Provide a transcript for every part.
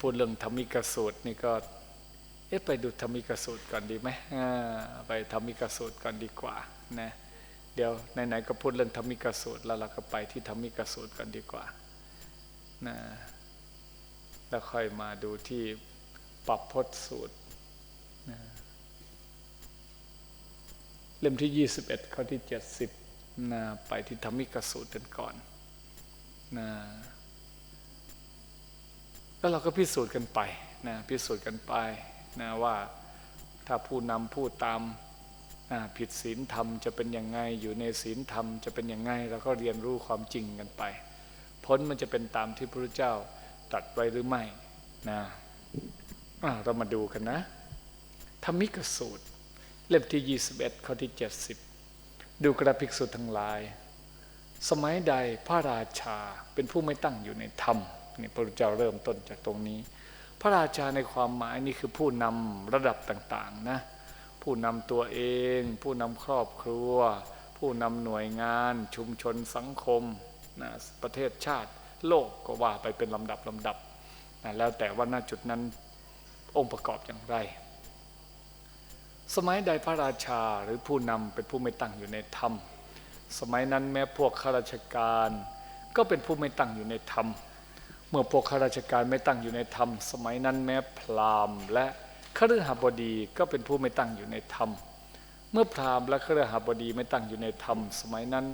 พูดเรื่องธรรมิกสูตรนี่ก็เอ๊ะไปดูธรรมิกสูตรก่อนดีไหมไปธรรมิกสูตรก่อนดีกว่านะเดี๋ยวไหนๆก็พูดเรื่องธรรมิกสูตรแล้วเราก็ไปที่ธรรมิกสูตรก่อนดีกว่านะแล้วค่อยมาดูที่ปรับพจน์สูตรนะเล่มที่ 21 ข้อที่ 70นะไปที่ธรรมิกสูตรกันก่อนนะ แล้วเราก็พิสูจน์กันไปนะพิสูจน์กันไปนะว่าถ้าผู้นำผู้ตามนะผิดศีลธรรมจะเป็นยังไง อยู่ในศีลธรรมจะเป็นยังไงเราก็เรียนรู้ความจริงกันไป ผลมันจะเป็นตามที่พระเจ้าตรัสไว้หรือไม่นะอะเรามาดูกันนะธรรมิกสูตร เล่มที่ 21 ข้อที่ 70 ดูกระภิกษุทั้งหลาย สมัยใดพระราชาเป็นผู้ไม่ตั้งอยู่ในธรรม นี่พระพุทธเจ้าเริ่มต้นจากตรงนี้ พระราชาในความหมายนี่คือผู้นำระดับต่างๆนะผู้นำตัวเอง ผู้นำครอบครัว ผู้นำหน่วยงาน ชุมชนสังคมนะประเทศชาติ โลกก็ว่าไปเป็นลำดับลำดับนะแล้วแต่ว่าณจุดนั้นองค์ประกอบอย่างไร สมัยใดพระราชาหรือผู้นำเป็นผู้ไม่ตั้งอยู่ในธรรม สมัยนั้นแม้พวกข้าราชการ ก็เป็นผู้ไม่ตั้งอยู่ในธรรม เมื่อพวกข้าราชการไม่ตั้งอยู่ในธรรม สมัยนั้นแม้พราหมณ์ และคฤหบดีก็เป็นผู้ไม่ตั้งอยู่ในธรรม เมื่อพราหมณ์และคฤหบดีไม่ตั้งอยู่ในธรรม สมัยนั้น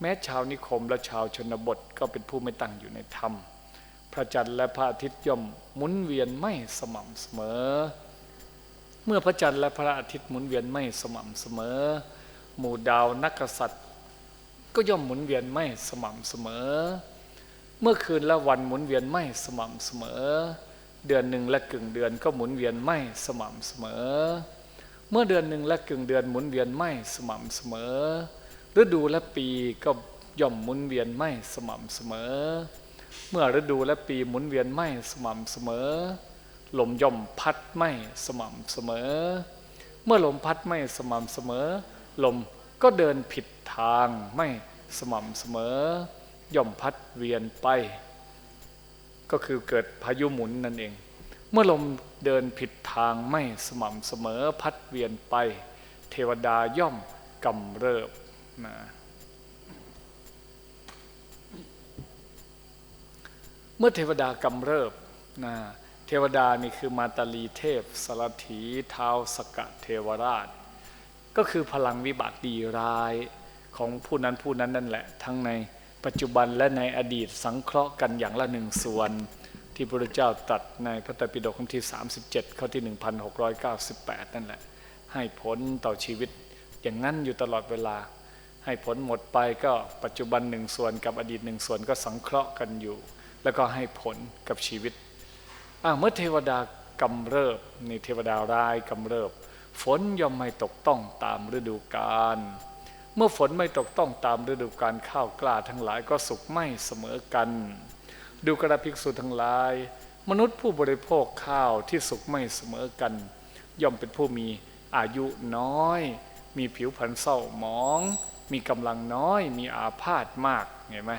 แม้ชาวนิคมและชาวชนบทก็เป็นผู้ไม่ตั้งอยู่ในธรรม พระจันทร์และพระอาทิตย์ย่อมหมุนเวียนไม่สม่ำเสมอ เมื่อพระจันทร์และพระอาทิตย์หมุนเวียนไม่สม่ำเสมอ หมู่ดาวนักกษัตริย์ ก็ย่อมหมุนเวียนไม่สม่ำเสมอ เมื่อคืนและวันหมุนเวียนไม่สม่ำเสมอ เดือนหนึ่งและกึ่งเดือนก็หมุนเวียนไม่สม่ำเสมอ เมื่อเดือนหนึ่งและกึ่งเดือนหมุนเวียนไม่สม่ำเสมอ ฤดูและปีก็ย่อมหมุนเวียนไม่สม่ำเสมอ เมื่อฤดูและปีหมุนเวียนไม่สม่ำเสมอ ลมย่อมพัดไม่สม่ำเสมอ เมื่อลมพัดไม่สม่ำเสมอ ลมก็เดินผิดทางไม่สม่ำเสมอ ย่อมพัดเวียนไป ก็คือเกิดพายุหมุนนั่นเอง เมื่อลมเดินผิดทางไม่สม่ำเสมอพัดเวียนไป เทวดาย่อมกำเริบนะเมื่อเทวดากำเริบนะเทวดานี่คือมาตาลีเทพสารถีเท้าสกะเทวราช ก็คือพลังวิบากดีร้ายของผู้นั้นผู้นั้นนั่นแหละ ทั้งใน ปัจจุบันและในอดีตสังเคราะห์กันอย่างละหนึ่งส่วน ที่พระเจ้าตรัสในพระไตรปิฎกคำที่ 37 ข้อที่ 1698 นั่นแหละ ให้ผลต่อชีวิต อย่างนั้นอยู่ตลอดเวลา ให้ผลหมดไปก็ปัจจุบันหนึ่งส่วนกับอดีตหนึ่งส่วนก็สังเคราะห์กันอยู่ แล้วก็ให้ผลกับชีวิตเมื่อเทวดากำเริบในเทวดาร้ายกำเริบ ฝนย่อมไม่ตกต้องตามฤดูกาล เมื่อฝนไม่ตกต้องตามฤดูกาลข้าวกล้าทั้งหลายก็สุกไม่เสมอกัน ดูกระภิกษุทั้งหลาย มนุษย์ผู้บริโภคข้าวที่สุกไม่เสมอกัน ย่อมเป็นผู้มีอายุน้อย มีผิวพรรณเศร้าหมอง มีกำลังน้อย มีอาพาธมากเห็นไหม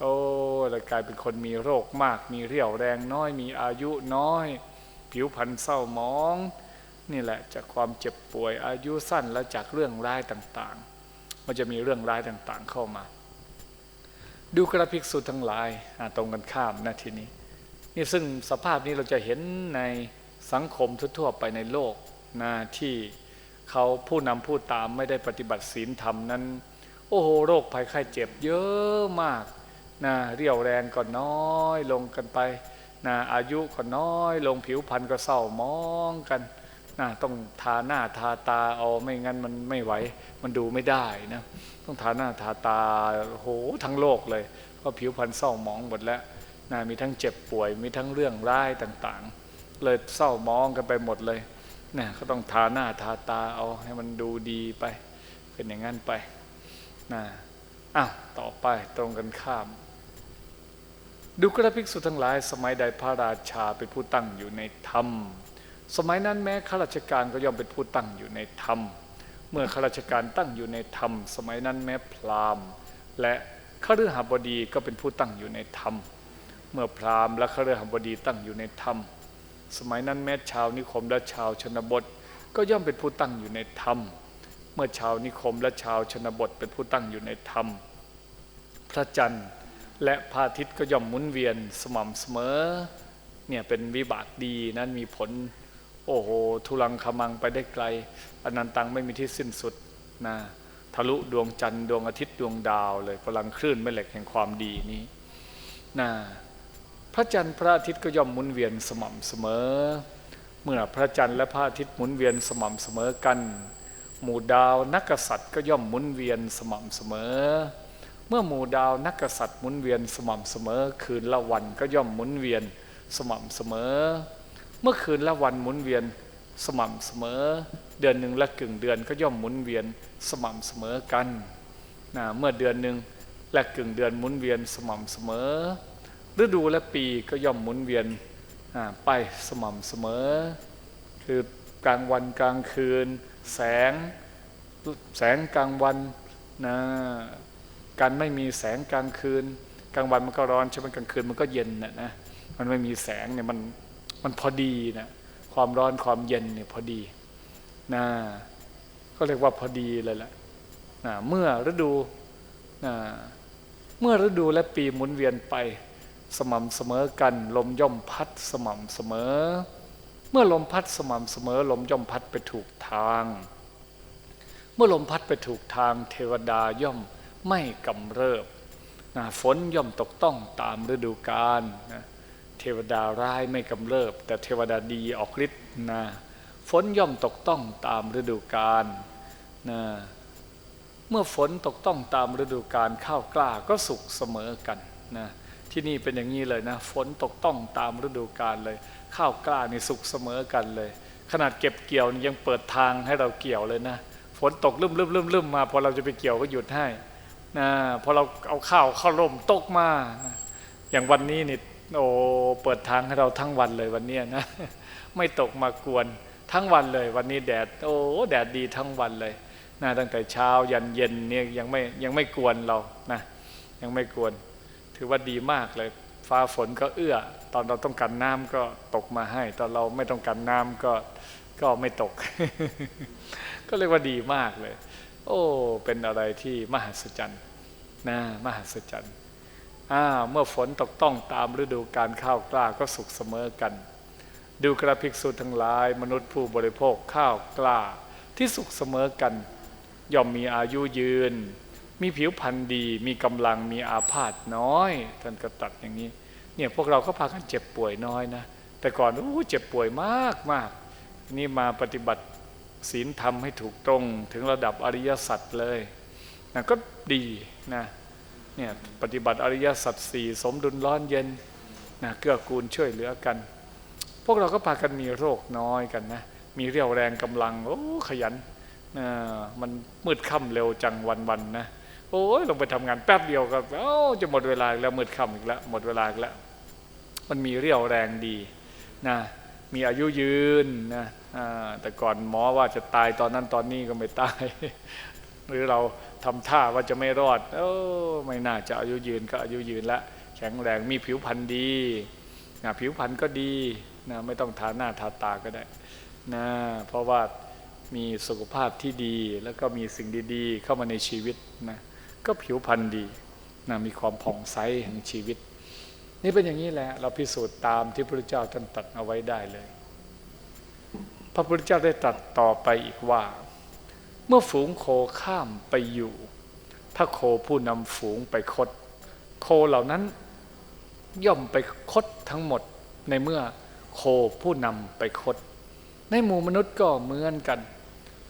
โอ้แล้วกลายเป็นคนมีโรคมาก มีเรี่ยวแรงน้อย มีอายุน้อย ผิวพรรณเศร้าหมอง นี่แหละจากความเจ็บป่วยอายุสั้นและจากเรื่องร้ายต่างๆ มันจะมีเรื่องร้ายต่างๆเข้ามา ดูกระภิกษุทั้งหลายตรงกันข้ามนะทีนี้นี่ซึ่งสภาพนี้เราจะเห็นในสังคมทั่วๆไปในโลกนะที่เขาผู้นำผู้ตามไม่ได้ปฏิบัติศีลธรรมนั้น โอ้โหโรคภัยไข้เจ็บเยอะมากนะเรี่ยวแรงก็น้อยลงกันไปนะอายุก็น้อยลงผิวพรรณก็เศร้ามองกัน นะต้องทาหน้าทาตาเอาไม่งั้นมันไม่ไหว มันดูไม่ได้นะต้องทาหน้าทาตาโหทั้งโลกเลยเพราะผิวพรรณเศร้ามองหมดแล้วนะมีทั้งเจ็บป่วย มีทั้งเรื่องร้ายต่างๆ เลยเศร้ามองกันไปหมดเลยนะก็ต้องทาหน้าทาตาเอาให้มันดูดีไป เป็นอย่างนั้นไปนะอ้าวต่อไปตรงกันข้าม ดูกระภิกษุทั้งหลาย สมัยใดพระราชาเป็นผู้ตั้งอยู่ในธรรม สมัยนั้นแม้ข้าราชการก็ย่อมเป็นผู้ตั้งอยู่ในธรรม เมื่อข้าราชการตั้งอยู่ในธรรม สมัยนั้นแม้พราหมณ์ และข้าฤหบดีก็เป็นผู้ตั้งอยู่ในธรรม เมื่อพราหมณ์และข้าราบดีตั้งอยู่ในธรรม สมัยนั้นแม้ชาวนิคมและชาวชนบท ก็ย่อมเป็นผู้ตั้งอยู่ในธรรม เมื่อชาวนิคมและชาวชนบทเป็นผู้ตั้งอยู่ในธรรม พระจันทร์และพระอาทิตย์ก็ย่อมหมุนเวียนสม่ำเสมอเนี่ยเป็นวิบากดีนั้นมีผล โอ้โหทุลังคมังไปได้ไกลอนันตังไม่มีที่สิ้นสุดนะทะลุดวงจันทร์ดวงอาทิตย์ดวงดาวเลยพลังคลื่นแม่เหล็กแห่งความดีนี้นะพระจันทร์พระอาทิตย์ก็ย่อมหมุนเวียนสม่ำเสมอ เมื่อพระจันทร์และพระอาทิตย์หมุนเวียนสม่ำเสมอกัน หมู่ดาวนักกษัตริย์ก็ย่อมหมุนเวียนสม่ำเสมอ เมื่อหมู่ดาวนักกษัตริย์หมุนเวียนสม่ำเสมอ คืนละวันก็ย่อมหมุนเวียนสม่ำเสมอ เมื่อคืนละวันหมุนเวียนสม่ำเสมอ เดือนหนึ่งละกึ่งเดือนก็ย่อมหมุนเวียนสม่ำเสมอกันนะเมื่อเดือนหนึ่งและกึ่งเดือนหมุนเวียนสม่ำเสมอ ฤดูและปีก็ย่อมหมุนเวียนไปสม่ำเสมอ คือกลางวันกลางคืน แสงแสงกลางวันนะการไม่มีแสงกลางคืน กลางวันมันก็ร้อนใช่ไหมกลางคืนมันก็เย็นนะนะมันไม่มีแสงเนี่ยมัน มันพอดีนะความร้อนความเย็นเนี่ยพอดีนะก็เรียกว่าพอดีเลยแหละนะเมื่อฤดูนะเมื่อฤดูและปีหมุนเวียนไป สม่ำเสมอกัน ลมย่อมพัดสม่ำเสมอ เมื่อลมพัดสม่ำเสมอ ลมย่อมพัดไปถูกทาง เมื่อลมพัดไปถูกทาง เทวดาย่อมไม่กำเริบนะฝนย่อมตกต้องตามฤดูกาลนะ เทวดาร้ายไม่กำเริบ แต่เทวดาดีออกฤทธิ์นะฝนย่อมตกต้องตามฤดูกาลนะเมื่อฝนตกต้องตามฤดูกาลข้าวกล้าก็สุกเสมอกันนะที่นี่เป็นอย่างนี้เลยนะฝนตกต้องตามฤดูกาลเลย ข้าวกล้านี่สุกเสมอกันเลย ขนาดเก็บเกี่ยวยังเปิดทางให้เราเกี่ยวเลยนะฝนตกลืมลืมลืมลืมมาพอเราจะไปเกี่ยวก็หยุดให้นะพอเราเอาข้าวเข้าร่มตกมา อย่างวันนี้นี่ โอ้เปิดทางให้เราทั้งวันเลยวันนี้นะ ไม่ตกมากวนทั้งวันเลย วันนี้แดดโอ้แดดดีทั้งวันเลยนะตั้งแต่เช้ายันเย็นเนี่ยยังไม่ยังไม่กวนเรานะยังไม่กวน ถือว่าดีมากเลย ฟ้าฝนก็เอื้อ ตอนเราต้องการน้ำก็ตกมาให้ ตอนเราไม่ต้องการน้ำก็ก็ไม่ตก ก็เรียกว่าดีมากเลย โอ้เป็นอะไรที่มหัศจรรย์นะมหัศจรรย์ เมื่อฝนตกต้องตามฤดูการข้าวกล้าก็สุกเสมอกัน ดูกระภิกษุทั้งหลาย มนุษย์ผู้บริโภคข้าวกล้าที่สุกเสมอกัน ย่อมมีอายุยืน มีผิวพรรณดี มีกำลังมีอาพาธน้อย ท่านก็ตัดอย่างนี้ เนี่ยพวกเราก็พากันเจ็บป่วยน้อยนะ แต่ก่อนโอ้เจ็บป่วยมากมากนี่มาปฏิบัติศีลธรรมให้ถูกตรง ถึงระดับอริยสัจเลยนะก็ดีนะ เนี่ยปฏิบัติอริยสัจสี่สมดุลร้อนเย็นนะเกื้อกูลช่วยเหลือกัน พวกเราก็พากันมีโรคน้อยกันนะมีเรี่ยวแรงกำลังโอ้ขยันนะมันมืดค่ำเร็วจังวันวันนะโอ้ยลงไปทำงานแป๊บเดียวก็โอ้จะหมดเวลาแล้วมืดค่ำอีกแล้วหมดเวลากแล้ว มันมีเรี่ยวแรงดีนะมีอายุยืนนะแต่ก่อนหมอว่าจะตายตอนนั้นตอนนี้ก็ไม่ตาย หรือเราทำท่าว่าจะไม่รอดโอ้ไม่น่าจะอายุยืนก็อายุยืนละแข็งแรงมีผิวพรรณดีนะผิวพรรณก็ดีนะไม่ต้องทาหน้าทาตาก็ได้นะเพราะว่ามีสุขภาพที่ดีแล้วก็มีสิ่งดีๆ เข้ามาในชีวิตนะก็ผิวพรรณดีนะมีความผ่องใสแห่งชีวิต นี่เป็นอย่างนี้แหละ เราพิสูจน์ตามที่พระพุทธเจ้าท่านตัดเอาไว้ได้เลย พระพุทธเจ้าได้ตรัสต่อไปอีกว่า เมื่อฝูงโคข้ามไปอยู่ ถ้าโคผู้นำฝูงไปคด โคเหล่านั้นย่อมไปคดทั้งหมดในเมื่อโคผู้นำไปคด ในหมู่มนุษย์ก็เหมือนกัน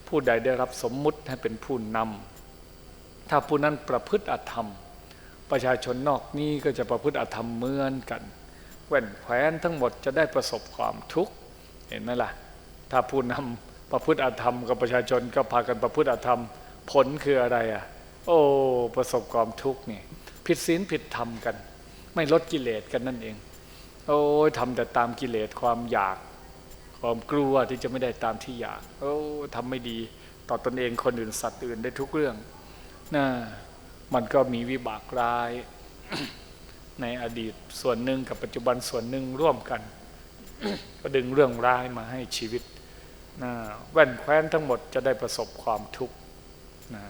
ผู้ใดได้รับสมมุติให้เป็นผู้นำถ้าผู้นั้นประพฤติอธรรม ประชาชนนอกนี้ก็จะประพฤติอธรรมเหมือนกันแว่นแขวนทั้งหมดจะได้ประสบความทุกข์เห็นไหมล่ะ ถ้าผู้นำ ประพฤติอธรรมกับประชาชนก็พากันประพฤติอธรรม ผลคืออะไรอะ โอ้ประสบความทุกข์นี่ผิดศีลผิดธรรมกัน ไม่ลดกิเลสกันนั่นเอง โอ้ยทำแต่ตามกิเลสความอยาก ความกลัวที่จะไม่ได้ตามที่อยาก โอ้ทำไม่ดีต่อตอนเองคนอื่นสัตว์อื่นได้ทุกเรื่องน่ะมันก็มีวิบากร้าย ในอดีตส่วนหนึ่งกับปัจจุบันส่วนหนึ่งร่วมกัน ก็ดึงเรื่องร้ายมาให้ชีวิต นะแว่นแคว้นทั้งหมดจะได้ประสบความทุกข์นะ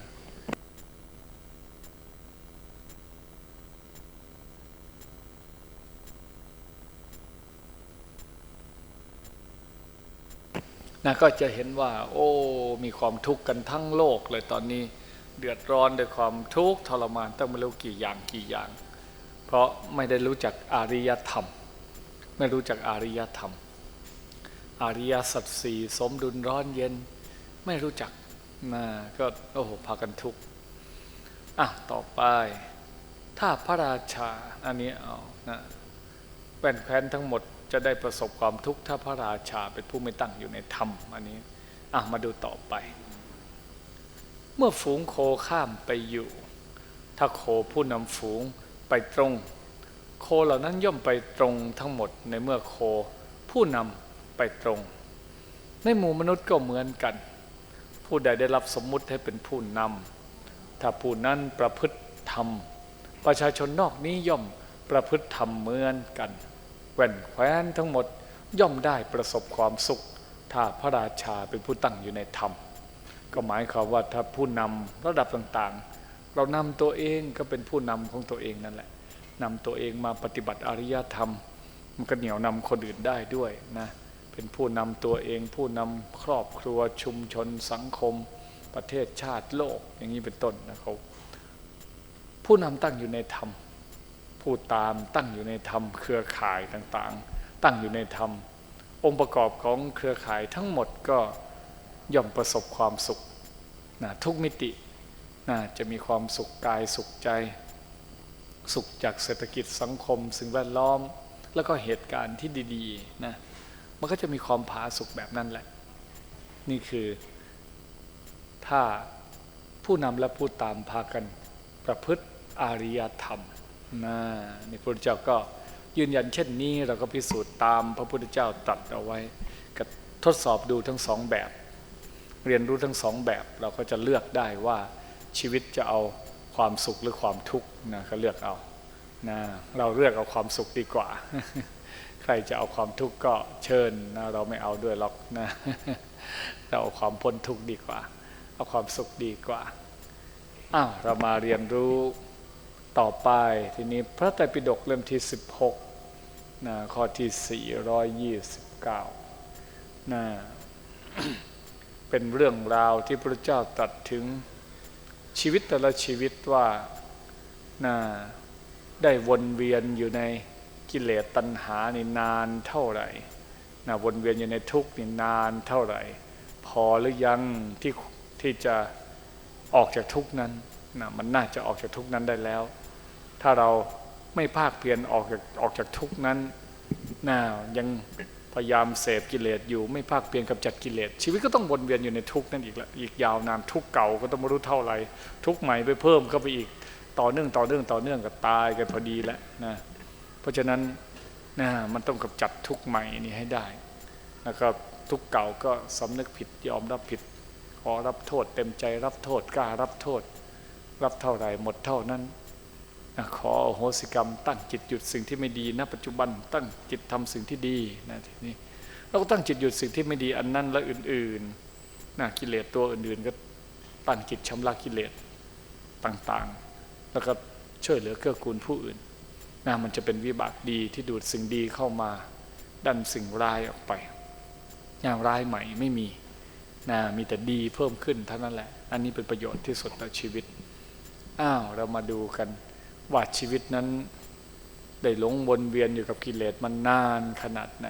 นะก็จะเห็นว่า โอ้ มีความทุกข์กันทั้งโลกเลยตอนนี้เดือดร้อนด้วยความทุกข์ทรมานตั้งไม่รู้กี่อย่างกี่อย่าง เพราะไม่ได้รู้จักอาริยธรรม ไม่รู้จักอาริยธรรม อาริยสัจสี่สมดุลร้อนเย็น ไม่รู้จักนะก็โอ้โหพากันทุกข์อะต่อไป ถ้าพระราชาอันนี้เอานะแว่นแคว้นทั้งหมดจะได้ประสบความทุกข์ถ้าพระราชาเป็นผู้ไม่ตั้งอยู่ในธรรมอันนี้อะมาดูต่อไป เมื่อฝูงโคข้ามไปอยู่ ถ้าโคผู้นำฝูงไปตรง โคเหล่านั้นย่อมไปตรงทั้งหมดในเมื่อโคผู้นำ ไปตรง ในหมู่มนุษย์ก็เหมือนกัน ผู้ใดได้รับสมมุติให้เป็นผู้นำถ้าผู้นั้นประพฤติธรรม ประชาชนนอกนี้ย่อมประพฤติธรรมเหมือนกันแว่นแคว้นทั้งหมดย่อมได้ประสบความสุข ถ้าพระราชาเป็นผู้ตั้งอยู่ในธรรม ก็หมายความว่าถ้าผู้นำระดับต่างๆ เรานำตัวเองก็เป็นผู้นำของตัวเองนั่นแหละนำตัวเองมาปฏิบัติอริยธรรม มันก็เหนี่ยวนำคนอื่นได้ด้วยนะ เป็นผู้นำตัวเอง ผู้นำครอบครัวชุมชนสังคม ประเทศชาติโลกอย่างนี้เป็นต้นนะครับผู้นำตั้งอยู่ในธรรม ผู้ตามตั้งอยู่ในธรรม เครือข่ายต่างๆ ตั้งอยู่ในธรรม องค์ประกอบของเครือข่ายทั้งหมดก็ย่อมประสบความสุขนะทุกมิตินะจะมีความสุขกายสุขใจ สุขจากเศรษฐกิจสังคม สิ่งแวดล้อม แล้วก็เหตุการณ์ที่ดีๆนะ มันก็จะมีความผาสุกแบบนั้นแหละ นี่คือถ้าผู้นำและผู้ตามพากันประพฤติอาริยธรรมนะนี่พระพุทธเจ้าก็ยืนยันเช่นนี้เราก็พิสูจน์ตามพระพุทธเจ้าตรัสเอาไว้ก็ทดสอบดูทั้งสองแบบ เรียนรู้ทั้งสองแบบ เราก็จะเลือกได้ว่าชีวิตจะเอาความสุขหรือความทุกข์นะก็เลือกเอานะเราเลือกเอาความสุขดีกว่า รจะเอาความทุกข์ก็เชิญนะเราไม่เอาด้วยหรอกนะเราเอาความพ้นทุกข์ดีกว่า เอาความสุขดีกว่าอ้าวเรามาเรียนรู้ต่อไปทีนี้พระไตรปิฎกเล่มที่ 16นะข้อที่ 429นะเป็นเรื่องราวที่พระเจ้าตรัสถึงชีวิตแต่ละชีวิตว่านะได้วนเวียนอยู่ใน กิเลสตัณหานี่นานเท่าไหร่นะวนเวียนอยู่ในทุกข์นี่นานเท่าไหร่ พอหรือยังที่ที่จะออกจากทุกข์นั้นนะมันน่าจะออกจากทุกข์นั้นได้แล้ว ถ้าเราไม่ภาคเพียรออกจากออกจากทุกข์นั้นน่ายังพยายามเสพกิเลสอยู่ไม่ภาคเพียรกำจัดกิเลสชีวิตก็ต้องวนเวียนอยู่ในทุกข์นั่นอีกละอีกยาวนานทุกข์เก่าก็ต้องไม่รู้เท่าไหร่ทุกข์ใหม่ไปเพิ่มเข้าไปอีกต่อเนื่องต่อเนื่องต่อเนื่องก็ตายกันพอดีแล้วนะ ราะฉะนั้นนะมันต้องกำจัดทุกใหม่นี้ให้ได้แล้วก็ทุกเก่าก็สำนึกผิดยอมรับผิดขอรับโทษ เต็มใจรับโทษกล้ารับโทษ รับเท่าไหร่หมดเท่านั้นนะขอโหสิกรรม ตั้งจิตหยุดสิ่งที่ไม่ดีณปัจจุบันตั้งจิตทำสิ่งที่ดีนะทีนี้เราก็ตั้งจิตหยุดสิ่งที่ไม่ดีอันนั้นและอื่นๆนะกิเลสตัวอื่นๆ ก็ตั้งจิตชำระกิเลสต่างๆ แล้วก็ช่วยเหลือเกื้อกูลผู้อื่น นะมันจะเป็นวิบากดีที่ดูดสิ่งดีเข้ามาดันสิ่งร้ายออกไปอย่างร้ายใหม่ไม่มีนะมีแต่ดีเพิ่มขึ้นเท่านั้นแหละ อันนี้เป็นประโยชน์ที่สุดต่อชีวิต อ้าวเรามาดูกันว่าชีวิตนั้น ได้หลงวนเวียนอยู่กับกิเลสมันนานขนาดไหน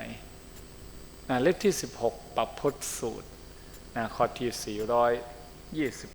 นะเล่มที่ 16ปับพศสูตรนะข้อที่ 420